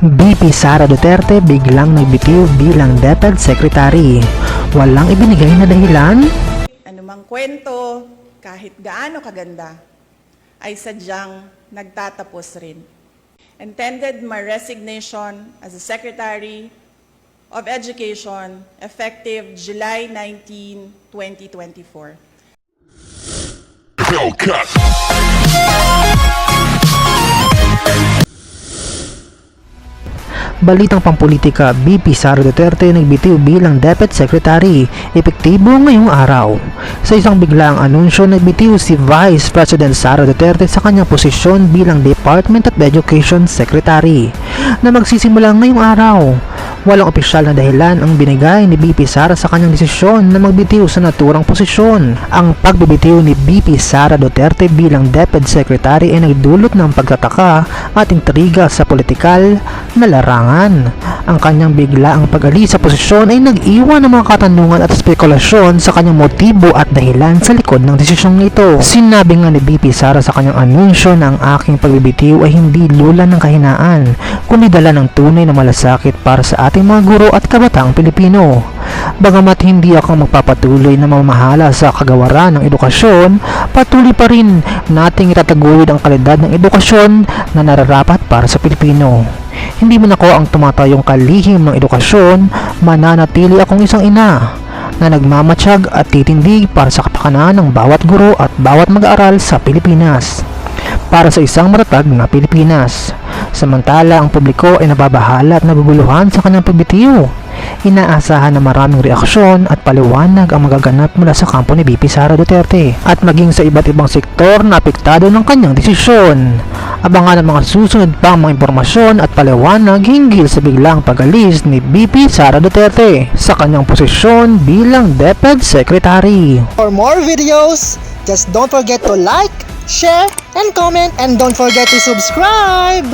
BP Sara Duterte biglang nagbitiw bilang DepEd Secretary. Walang ibinigay na dahilan? anumang kwento, kahit gaano kaganda, ay sadyang nagtatapos rin. Intended my resignation as the Secretary of Education effective July 19, 2024. Hellcat. Balitang pampolitika, BP Sara Duterte nagbitiw bilang DepEd Secretary, epektibo ngayong araw. Sa isang biglaang anunsyo, nagbitiw si Vice President Sara Duterte sa kanyang posisyon bilang Department of Education Secretary na magsisimula ngayong araw. Walang opisyal na dahilan ang binigay ni BP Sara sa kanyang desisyon na magbitiw sa naturang posisyon. Ang pagbibitiw ni BP Sara Duterte bilang DepEd Secretary ay nagdulot ng pagtataka at intriga sa politikal na larangan. Ang kanyang biglaang pag-alis sa posisyon ay nag-iwan ng mga katanungan at spekulasyon sa kanyang motibo at dahilan sa likod ng desisyong ito. Sinabi nga ni BP Sara sa kanyang anunsyo na ang aking pagbibitiw ay hindi lula ng kahinaan, kundi dala ng tunay na malasakit para sa ating mga guro at kabataang Pilipino. Bagamat hindi ako magpapatuloy na mamahala sa kagawaran ng edukasyon, patuloy pa rin nating itataguyod ang kalidad ng edukasyon na nararapat para sa Pilipino. Hindi man ako ang tumatayong kalihim ng edukasyon, mananatili akong isang ina na nagmamatsyag at titindig para sa kapakanan ng bawat guro at bawat mag-aaral sa Pilipinas para sa isang matatag na Pilipinas. Samantala, ang publiko ay nababahala at naguguluhan sa kanyang pagbitiw. Inaasahan na maraming reaksyon at paliwanag ang magaganap mula sa kampo ni BP Sara Duterte at maging sa iba't ibang sektor na apektado ng kanyang desisyon. Abangan ang mga susunod pang mga impormasyon at paliwanag hinggil sa biglang pag-alis ni BP Sara Duterte sa kanyang posisyon bilang DepEd Secretary. For more videos, just don't forget to like, share, and comment, and don't forget to subscribe!